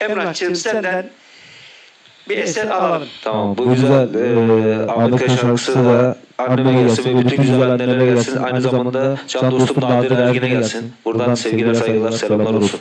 Emrah'cığım senden bir eser alalım. Tamam bu güzel e, Ahmet Kaya şarkısı da anneme gelsin ve bütün güzel annelere gelsin. Aynı zamanda can dostum Nadir Ergin'e gelsin. Buradan sevgiler, saygılar, selamlar olsun.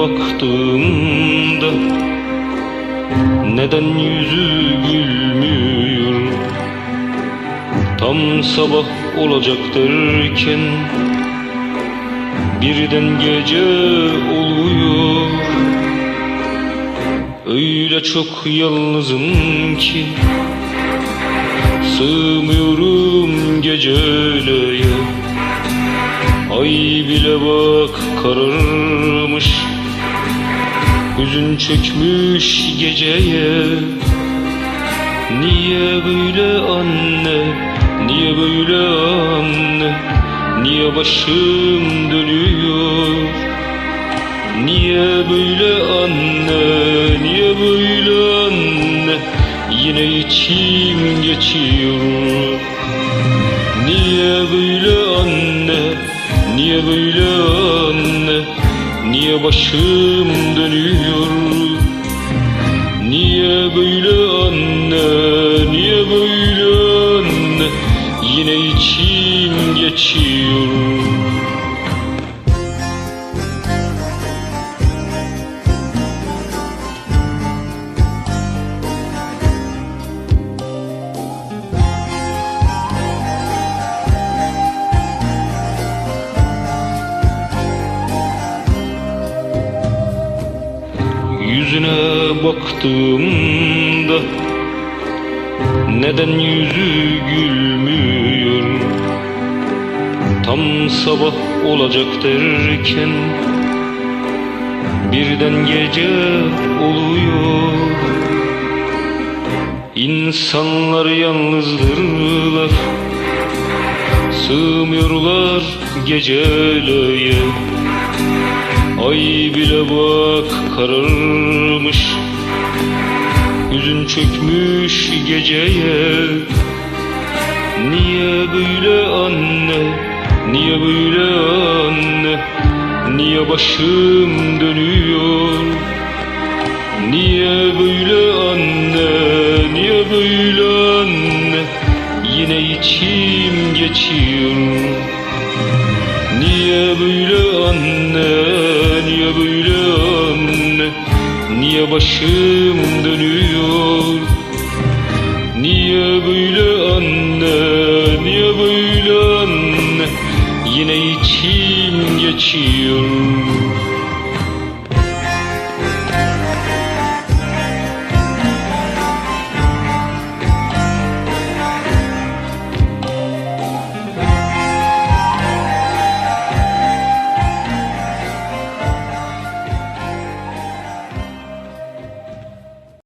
Baktığımda neden yüzü gülmüyor? Tam sabah olacak derken birden gece oluyor. Öyle çok yalnızım ki sığmıyorum geceleye. Ay bile bak kararmış Hüzün çökmüş geceye. Niye böyle anne? Niye böyle anne? Niye başım dönüyor? Niye böyle anne? Niye böyle anne? Yine içim geçiyor. Niye böyle anne? Niye böyle anne Niye başım dönüyor? Niye böyle anne? Niye böyle anne? Yine içim geçiyor Yüzüne baktığımda Neden yüzü gülmüyor? Tam sabah olacak derken Birden gece oluyor. İnsanlar yalnızdırlar Sığmıyorlar geceleye Ay bile bak kararmış Hüzün çökmüş geceye. Niye böyle anne Niye böyle anne Niye başım dönüyor? Niye böyle anne Niye böyle anne Yine içim geçiyor Niye böyle anne, niye böyle anne? Niye başım dönüyor? Niye böyle anne, niye böyle anne? Yine içim geçiyor